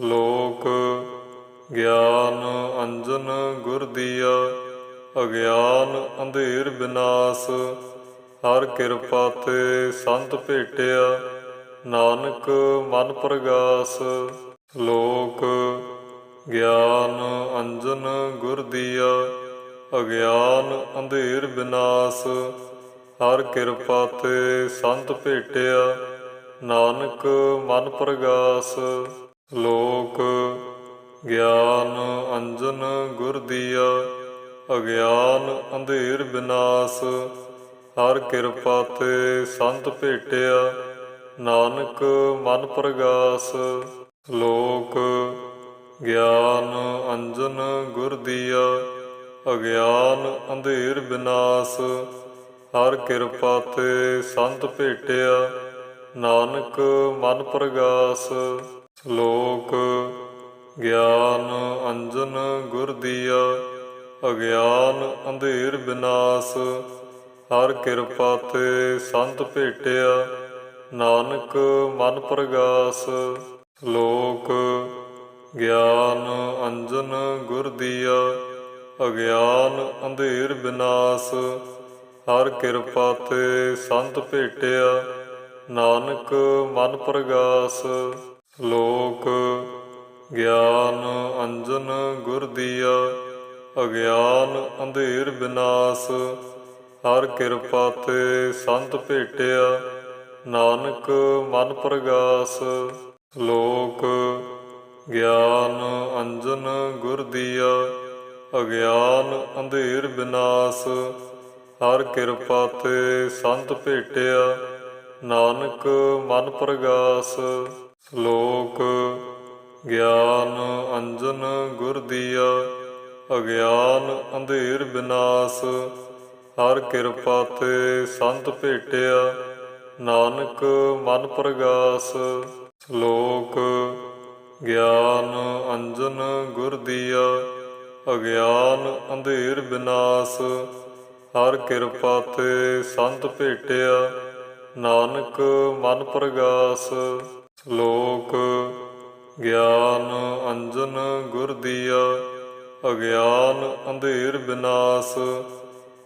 ਲੋਕ ਗਿਆਨ ਅੰਜਨ ਗੁਰ ਦੀਆ, ਅਗਿਆਨ ਅੰਧੇਰ ਬਿਨਾਸ਼। ਹਰ ਕਿਰਪਾ ਤੇ ਸੰਤ ਭੇਟਿਆ, ਨਾਨਕ ਮਨ ਪ੍ਰਗਾਸ। ਲੋਕ ਗਿਆਨ ਅੰਜਨ ਗੁਰ ਦੀਆ, ਅਗਿਆਨ ਅੰਧੇਰ ਬਿਨਾਸ਼। ਹਰ ਕਿਰਪਾ ਤੇ ਸੰਤ ਭੇਟਿਆ, ਨਾਨਕ ਮਨ ਪ੍ਰਗਾਸ। ਲੋਕ ਗਿਆਨ ਅੰਜਨ ਗੁਰ ਦੀਆ, ਅਗਿਆਨ ਅੰਧੇਰ ਬਿਨਾਸ਼, ਹਰ ਕਿਰਪਾ ਤੇ ਸੰਤ ਭੇਟਿਆ, ਨਾਨਕ ਮਨ ਪ੍ਰਗਾਸ। ਲੋਕ ਗਿਆਨ ਅੰਜਨ ਗੁਰ ਦੀਆ, ਅਗਿਆਨ ਅੰਧੇਰ ਬਿਨਾਸ਼, ਹਰ ਕਿਰਪਾ ਤੇ ਸੰਤ ਭੇਟਿਆ, ਨਾਨਕ ਮਨ ਪ੍ਰਗਾਸ। ਲੋਕ ਗਿਆਨ ਅੰਜਨ ਗੁਰ ਦੀਆ, ਅਗਿਆਨ ਅੰਧੇਰ ਬਿਨਾਸ਼, ਹਰ ਕਿਰਪਾ ਤੇ ਸੰਤ ਭੇਟਿਆ, ਨਾਨਕ ਮਨ ਪ੍ਰਗਾਸ। ਲੋਕ ਗਿਆਨ ਅੰਜਨ ਗੁਰ ਦੀਆ, ਅਗਿਆਨ ਅੰਧੇਰ ਬਿਨਾਸ਼, ਹਰ ਕਿਰਪਾ ਤੇ ਸੰਤ ਭੇਟਿਆ, ਨਾਨਕ ਮਨ ਪ੍ਰਗਾਸ। ਲੋਕ ਗਿਆਨ ਅੰਜਨ ਗੁਰ ਦੀਆ, ਅਗਿਆਨ ਅੰਧੇਰ ਬਿਨਾਸ਼, ਹਰ ਕਿਰਪਾ ਤੇ ਸੰਤ ਭੇਟਿਆ, ਨਾਨਕ ਮਨ ਪ੍ਰਗਾਸ। ਲੋਕ ਗਿਆਨ ਅੰਜਨ ਗੁਰ ਦੀਆ, ਅਗਿਆਨ ਅੰਧੇਰ ਬਿਨਾਸ਼, ਹਰ ਕਿਰਪਾ ਤੇ ਸੰਤ ਭੇਟਿਆ, ਨਾਨਕ ਮਨ ਪ੍ਰਗਾਸ। ਲੋਕ ਗਿਆਨ ਅੰਜਨ ਗੁਰ ਦੀਆ, ਅਗਿਆਨ ਅੰਧੇਰ ਬਿਨਾਸ਼, ਹਰ ਕਿਰਪਾ ਤੇ ਸੰਤ ਭੇਟਿਆ, ਨਾਨਕ ਮਨ ਪ੍ਰਗਾਸ। ਲੋਕ ਗਿਆਨ ਅੰਜਨ ਗੁਰ ਦੀਆ, ਅਗਿਆਨ ਅੰਧੇਰ ਬਿਨਾਸ਼, ਹਰ ਕਿਰਪਾ ਤੇ ਸੰਤ ਭੇਟਿਆ, ਨਾਨਕ ਮਨ ਪ੍ਰਗਾਸ। ਲੋਕ ਗਿਆਨ ਅੰਜਨ ਗੁਰ ਦੀਆ, ਅਗਿਆਨ ਅੰਧੇਰ ਬਿਨਾਸ਼,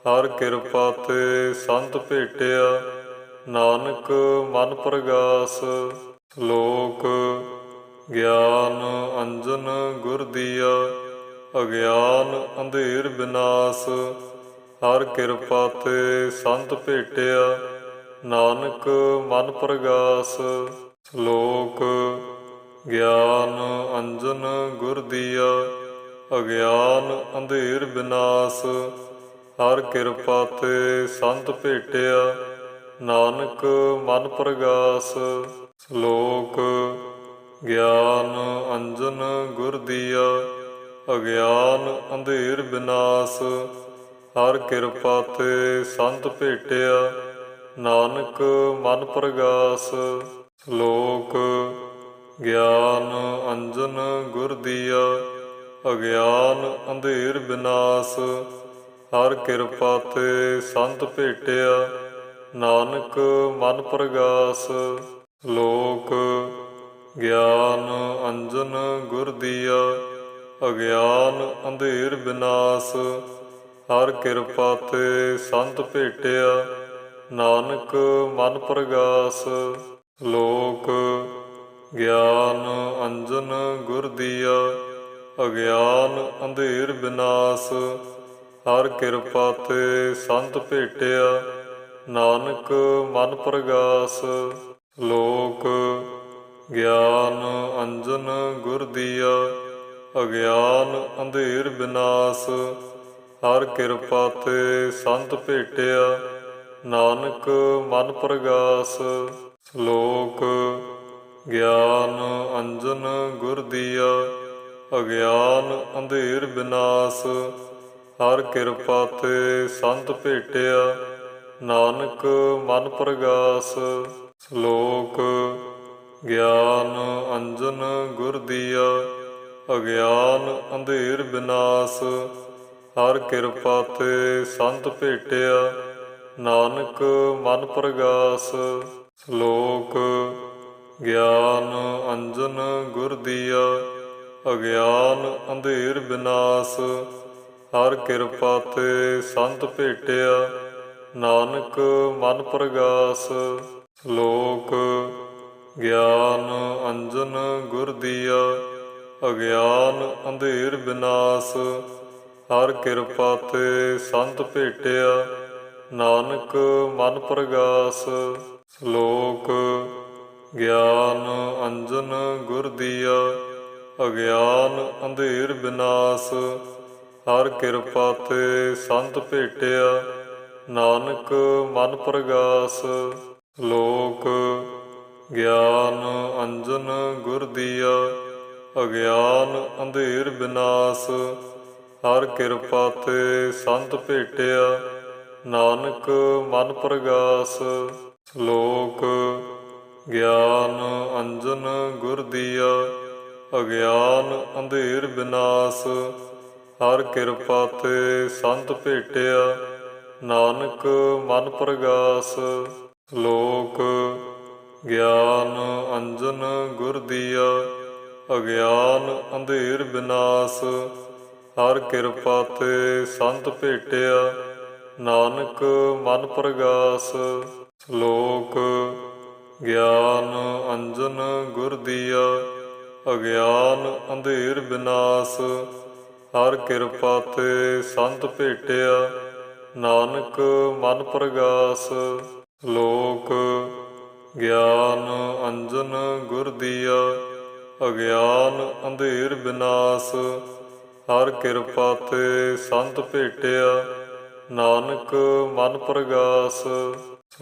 ਹਰ ਕਿਰਪਾ ਤੇ ਸੰਤ ਭੇਟਿਆ, ਨਾਨਕ ਮਨ ਪ੍ਰਗਾਸ। ਲੋਕ ਗਿਆਨ ਅੰਜਨ ਗੁਰ ਦੀਆ, ਅਗਿਆਨ ਅੰਧੇਰ ਬਿਨਾਸ਼, ਹਰ ਕਿਰਪਾ ਤੇ ਸੰਤ ਭੇਟਿਆ, ਨਾਨਕ ਮਨ ਪ੍ਰਗਾਸ। ਸ਼ਲੋਕ ਗਿਆਨ ਅੰਜਨ ਗੁਰ ਦੀਆ, ਅਗਿਆਨ ਅੰਧੇਰ ਬਿਨਾਸ਼, ਹਰ ਕਿਰਪਾ ਤੇ ਸੰਤ ਭੇਟਿਆ, ਨਾਨਕ ਮਨ ਪ੍ਰਗਾਸ। ਸ਼ਲੋਕ ਗਿਆਨ ਅੰਜਨ ਗੁਰ ਦੀਆ, ਅਗਿਆਨ ਅੰਧੇਰ ਬਿਨਾਸ਼, ਹਰ ਕਿਰਪਾ ਤੇ ਸੰਤ ਭੇਟਿਆ, ਨਾਨਕ ਮਨ ਪ੍ਰਗਾਸ। ਲੋਕ ਗਿਆਨ ਅੰਜਨ ਗੁਰ ਦੀਆ, ਅਗਿਆਨ ਅੰਧੇਰ ਬਿਨਾਸ਼, ਹਰ ਕਿਰਪਾ ਤੇ ਸੰਤ ਭੇਟਿਆ, ਨਾਨਕ ਮਨ ਪ੍ਰਗਾਸ। ਲੋਕ ਗਿਆਨ ਅੰਜਨ ਗੁਰ ਦੀਆ, ਅਗਿਆਨ ਅੰਧੇਰ ਬਿਨਾਸ਼, ਹਰ ਕਿਰਪਾ ਤੇ ਸੰਤ ਭੇਟਿਆ, ਨਾਨਕ ਮਨ ਪ੍ਰਗਾਸ। ਲੋਕ ਗਿਆਨ ਅੰਜਨ ਗੁਰ ਦੀਆ, ਅਗਿਆਨ ਅੰਧੇਰ ਬਿਨਾਸ਼। ਹਰ ਕਿਰਪਾ ਤੇ ਸੰਤ ਭੇਟਿਆ, ਨਾਨਕ ਮਨ ਪ੍ਰਗਾਸ। ਲੋਕ ਗਿਆਨ ਅੰਜਨ ਗੁਰ ਦੀਆ, ਅਗਿਆਨ ਅੰਧੇਰ ਬਿਨਾਸ਼। ਹਰ ਕਿਰਪਾ ਤੇ ਸੰਤ ਭੇਟਿਆ, ਨਾਨਕ ਮਨ ਪ੍ਰਗਾਸ। ਸ਼ਲੋਕ ਗਿਆਨ ਅੰਜਨ ਗੁਰ ਦੀਆ, ਅਗਿਆਨ ਅੰਧੇਰ ਬਿਨਾਸ਼, ਹਰ ਕਿਰਪਾ ਤੇ ਸੰਤ ਭੇਟਿਆ, ਨਾਨਕ ਮਨ ਪ੍ਰਗਾਸ। ਸ਼ਲੋਕ ਗਿਆਨ ਅੰਜਨ ਗੁਰ ਦੀਆ, ਅਗਿਆਨ ਅੰਧੇਰ ਬਿਨਾਸ਼, ਹਰ ਕਿਰਪਾ ਤੇ ਸੰਤ ਭੇਟਿਆ, ਨਾਨਕ ਮਨ ਪ੍ਰਗਾਸ। ਲੋਕ ਗਿਆਨ ਅੰਜਨ ਗੁਰ ਦੀਆ, ਅਗਿਆਨ ਅੰਧੇਰ ਬਿਨਾਸ਼, ਹਰ ਕਿਰਪਾ ਤੇ ਸੰਤ ਭੇਟਿਆ, ਨਾਨਕ ਮਨ ਪ੍ਰਗਾਸ। ਲੋਕ ਗਿਆਨ ਅੰਜਨ ਗੁਰ ਦੀਆ, ਅਗਿਆਨ ਅੰਧੇਰ ਬਿਨਾਸ਼, ਹਰ ਕਿਰਪਾ ਤੇ ਸੰਤ ਭੇਟਿਆ, ਨਾਨਕ ਮਨ ਪ੍ਰਗਾਸ। ਲੋਕ ਗਿਆਨ ਅੰਜਨ ਗੁਰ ਦੀਆ, ਅਗਿਆਨ ਅੰਧੇਰ ਬਿਨਾਸ਼, ਹਰ ਕਿਰਪਾ ਤੇ ਸੰਤ ਭੇਟਿਆ, ਨਾਨਕ ਮਨ ਪ੍ਰਗਾਸ। ਲੋਕ ਗਿਆਨ ਅੰਜਨ ਗੁਰ ਦੀਆ, ਅਗਿਆਨ ਅੰਧੇਰ ਬਿਨਾਸ਼, ਹਰ ਕਿਰਪਾ ਤੇ ਸੰਤ ਭੇਟਿਆ, ਨਾਨਕ ਮਨ ਪ੍ਰਗਾਸ। ਲੋਕ ਗਿਆਨ ਅੰਜਨ ਗੁਰ ਦੀਆ, ਅਗਿਆਨ ਅੰਧੇਰ ਬਿਨਾਸ਼, ਹਰ ਕਿਰਪਾ ਤੇ ਸੰਤ ਭੇਟਿਆ, ਨਾਨਕ ਮਨ ਪ੍ਰਗਾਸ। ਲੋਕ ਗਿਆਨ ਅੰਜਨ ਗੁਰ ਦੀਆ, ਅਗਿਆਨ ਅੰਧੇਰ ਬਿਨਾਸ਼, ਹਰ ਕਿਰਪਾ ਤੇ ਸੰਤ ਭੇਟਿਆ ਨਾਨਕ ਮਨ ਪ੍ਰਗਾਸ ਲੋਕ ਗਿਆਨ ਅੰਜਨ ਗੁਰ ਦੀਆ, ਅਗਿਆਨ ਅੰਧੇਰ ਬਿਨਾਸ਼, ਹਰ ਕਿਰਪਾ ਤੇ ਸੰਤ ਭੇਟਿਆ, ਨਾਨਕ ਮਨ ਪ੍ਰਗਾਸ ਲੋਕ ਗਿਆਨ ਅੰਜਨ ਗੁਰ ਦੀਆ, ਅਗਿਆਨ ਅੰਧੇਰ ਬਿਨਾਸ਼, ਹਰ ਕਿਰਪਾ ਤੇ ਸੰਤ ਭੇਟਿਆ ਨਾਨਕ ਮਨ ਪ੍ਰਗਾਸ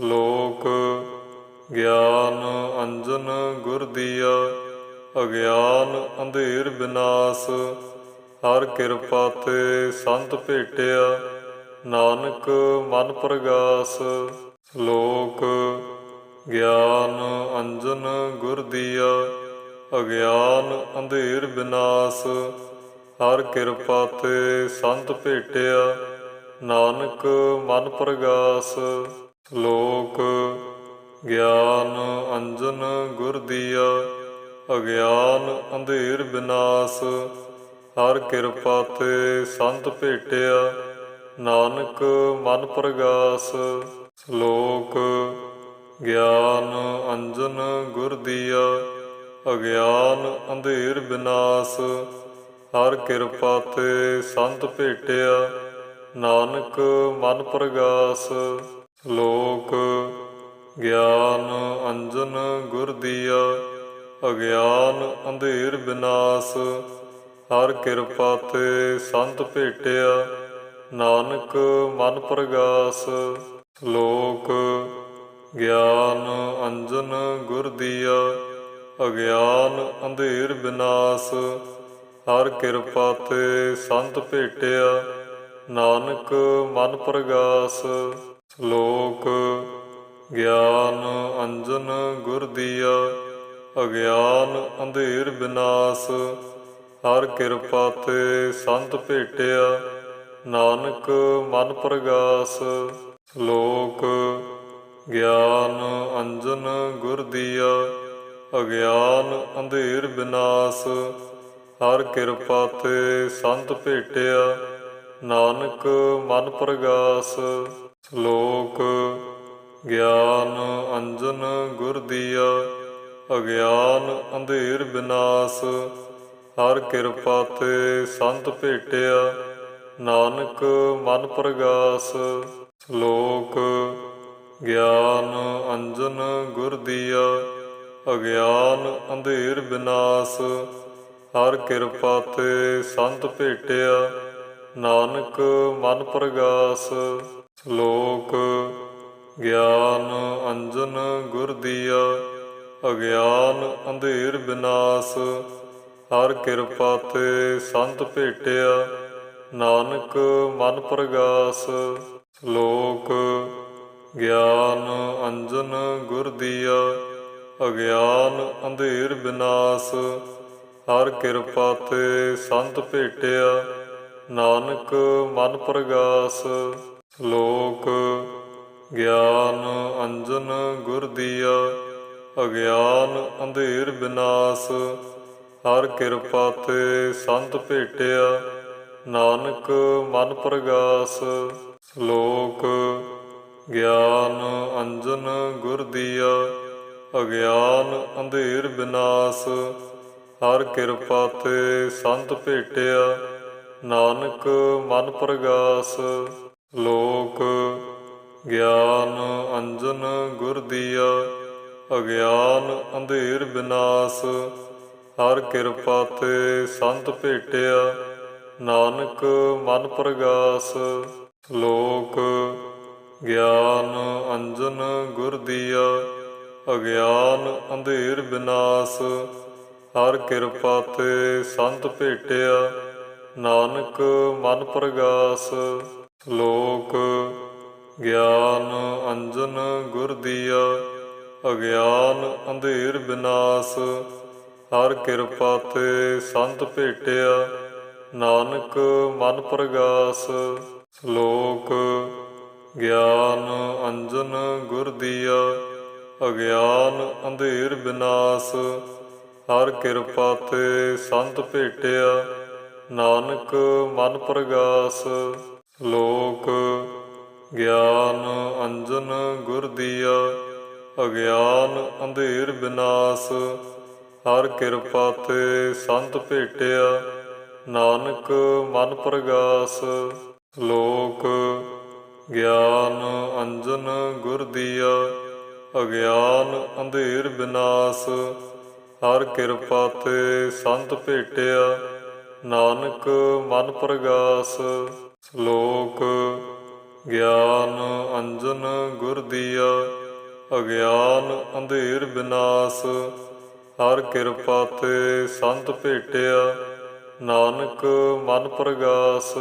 ਲੋਕ ਗਿਆਨ ਅੰਜਨ ਗੁਰ ਦੀਆ, ਅਗਿਆਨ ਅੰਧੇਰ ਬਿਨਾਸ਼, ਹਰ ਕਿਰਪਾ ਤੇ ਸੰਤ ਭੇਟਿਆ, ਨਾਨਕ ਮਨ ਪ੍ਰਗਾਸ ਲੋਕ ਗਿਆਨ ਅੰਜਨ ਗੁਰ ਦੀਆ, ਅਗਿਆਨ ਅੰਧੇਰ ਬਿਨਾਸ਼, ਹਰ ਕਿਰਪਾ ਤੇ ਸੰਤ ਭੇਟਿਆ ਨਾਨਕ ਮਨ ਪ੍ਰਗਾਸ, ਲੋਕ ਗਿਆਨ ਅੰਜਨ ਗੁਰ ਦੀਆ, ਅਗਿਆਨ ਅੰਧੇਰ ਬਿਨਾਸ਼, ਹਰ ਕਿਰਪਾ ਤੇ ਸੰਤ ਭੇਟਿਆ, ਨਾਨਕ ਮਨ ਪ੍ਰਗਾਸ, ਲੋਕ ਗਿਆਨ ਅੰਜਨ ਗੁਰ ਦੀਆ, ਅਗਿਆਨ ਅੰਧੇਰ ਬਿਨਾਸ਼, ਹਰ ਕਿਰਪਾ ਤੇ ਸੰਤ ਭੇਟਿਆ ਨਾਨਕ ਮਨ ਪ੍ਰਗਾਸ, ਲੋਕ ਗਿਆਨ ਅੰਜਨ ਗੁਰ ਦੀਆ, ਅਗਿਆਨ ਅੰਧੇਰ ਬਿਨਾਸ਼, ਹਰ ਕਿਰਪਾ ਤੇ ਸੰਤ ਭੇਟਿਆ, ਨਾਨਕ ਮਨ ਪ੍ਰਗਾਸ, ਲੋਕ ਗਿਆਨ ਅੰਜਨ ਗੁਰ ਦੀਆ, ਅਗਿਆਨ ਅੰਧੇਰ ਬਿਨਾਸ਼, ਹਰ ਕਿਰਪਾ ਤੇ ਸੰਤ ਭੇਟਿਆ ਨਾਨਕ ਮਨ ਪ੍ਰਗਾਸ ਲੋਕ ਗਿਆਨ ਅੰਜਨ ਗੁਰ ਦੀਆ, ਅਗਿਆਨ ਅੰਧੇਰ ਬਿਨਾਸ਼, ਹਰ ਕਿਰਪਾ ਤੇ ਸੰਤ ਭੇਟਿਆ, ਨਾਨਕ ਮਨ ਪ੍ਰਗਾਸ ਲੋਕ ਗਿਆਨ ਅੰਜਨ ਗੁਰ ਦੀਆ, ਅਗਿਆਨ ਅੰਧੇਰ ਬਿਨਾਸ਼, ਹਰ ਕਿਰਪਾ ਤੇ ਸੰਤ ਭੇਟਿਆ ਨਾਨਕ ਮਨ ਪ੍ਰਗਾਸ, ਸ਼ਲੋਕ ਗਿਆਨ ਅੰਜਨ ਗੁਰ ਦੀਆ, ਅਗਿਆਨ ਅੰਧੇਰ ਬਿਨਾਸ਼, ਹਰ ਕਿਰਪਾ ਤੇ ਸੰਤ ਭੇਟਿਆ, ਨਾਨਕ ਮਨ ਪ੍ਰਗਾਸ, ਸ਼ਲੋਕ ਗਿਆਨ ਅੰਜਨ ਗੁਰ ਦੀਆ, ਅਗਿਆਨ ਅੰਧੇਰ ਬਿਨਾਸ਼, ਹਰ ਕਿਰਪਾ ਤੇ ਸੰਤ ਭੇਟਿਆ ਨਾਨਕ ਮਨ ਪ੍ਰਗਾਸ ਲੋਕ ਗਿਆਨ ਅੰਜਨ ਗੁਰ ਦੀਆ, ਅਗਿਆਨ ਅੰਧੇਰ ਬਿਨਾਸ਼, ਹਰ ਕਿਰਪਾ ਤੇ ਸੰਤ ਭੇਟਿਆ, ਨਾਨਕ ਮਨ ਪ੍ਰਗਾਸ ਲੋਕ ਗਿਆਨ ਅੰਜਨ ਗੁਰ ਦੀਆ, ਅਗਿਆਨ ਅੰਧੇਰ ਬਿਨਾਸ਼, ਹਰ ਕਿਰਪਾ ਤੇ ਸੰਤ ਭੇਟਿਆ ਨਾਨਕ ਮਨ ਪ੍ਰਗਾਸ, ਲੋਕ ਗਿਆਨ ਅੰਜਨ ਗੁਰ ਦੀਆ, ਅਗਿਆਨ ਅੰਧੇਰ ਬਿਨਾਸ਼, ਹਰ ਕਿਰਪਾ ਤੇ ਸੰਤ ਭੇਟਿਆ, ਨਾਨਕ ਮਨ ਪ੍ਰਗਾਸ, ਲੋਕ ਗਿਆਨ ਅੰਜਨ ਗੁਰ ਦੀਆ, ਅਗਿਆਨ ਅੰਧੇਰ ਬਿਨਾਸ਼, ਹਰ ਕਿਰਪਾ ਤੇ ਸੰਤ ਭੇਟਿਆ ਨਾਨਕ ਮਨ ਪ੍ਰਗਾਸ, ਲੋਕ ਗਿਆਨ ਅੰਜਨ ਗੁਰ ਦੀਆ, ਅਗਿਆਨ ਅੰਧੇਰ ਬਿਨਾਸ਼, ਹਰ ਕਿਰਪਾ ਤੇ ਸੰਤ ਭੇਟਿਆ, ਨਾਨਕ ਮਨ ਪ੍ਰਗਾਸ, ਲੋਕ ਗਿਆਨ ਅੰਜਨ ਗੁਰ ਦੀਆ, ਅਗਿਆਨ ਅੰਧੇਰ ਬਿਨਾਸ਼, ਹਰ ਕਿਰਪਾ ਤੇ ਸੰਤ ਭੇਟਿਆ ਨਾਨਕ ਮਨ ਪ੍ਰਗਾਸ, ਲੋਕ ਗਿਆਨ ਅੰਜਨ ਗੁਰ ਦੀਆ, ਅਗਿਆਨ ਅੰਧੇਰ ਬਿਨਾਸ਼, ਹਰ ਕਿਰਪਾ ਤੇ ਸੰਤ ਭੇਟਿਆ, ਨਾਨਕ ਮਨ ਪ੍ਰਗਾਸ, ਲੋਕ ਗਿਆਨ ਅੰਜਨ ਗੁਰ ਦੀਆ, ਅਗਿਆਨ ਅੰਧੇਰ ਬਿਨਾਸ਼, ਹਰ ਕਿਰਪਾ ਤੇ ਸੰਤ ਭੇਟਿਆ ਨਾਨਕ ਮਨ ਪ੍ਰਗਾਸ, ਲੋਕ ਗਿਆਨ ਅੰਜਨ ਗੁਰ ਦੀਆ, ਅਗਿਆਨ ਅੰਧੇਰ ਬਿਨਾਸ਼, ਹਰ ਕਿਰਪਾ ਤੇ ਸੰਤ ਭੇਟਿਆ, ਨਾਨਕ ਮਨ ਪ੍ਰਗਾਸ, ਲੋਕ ਗਿਆਨ ਅੰਜਨ ਗੁਰ ਦੀਆ, ਅਗਿਆਨ ਅੰਧੇਰ ਬਿਨਾਸ਼, ਹਰ ਕਿਰਪਾ ਤੇ ਸੰਤ ਭੇਟਿਆ ਨਾਨਕ ਮਨ ਪ੍ਰਗਾਸ, ਸ਼ਲੋਕ ਗਿਆਨ ਅੰਜਨ ਗੁਰ ਦੀਆ, ਅਗਿਆਨ ਅੰਧੇਰ ਬਿਨਾਸ਼, ਹਰ ਕਿਰਪਾ ਤੇ ਸੰਤ ਭੇਟਿਆ, ਨਾਨਕ ਮਨ ਪ੍ਰਗਾਸ।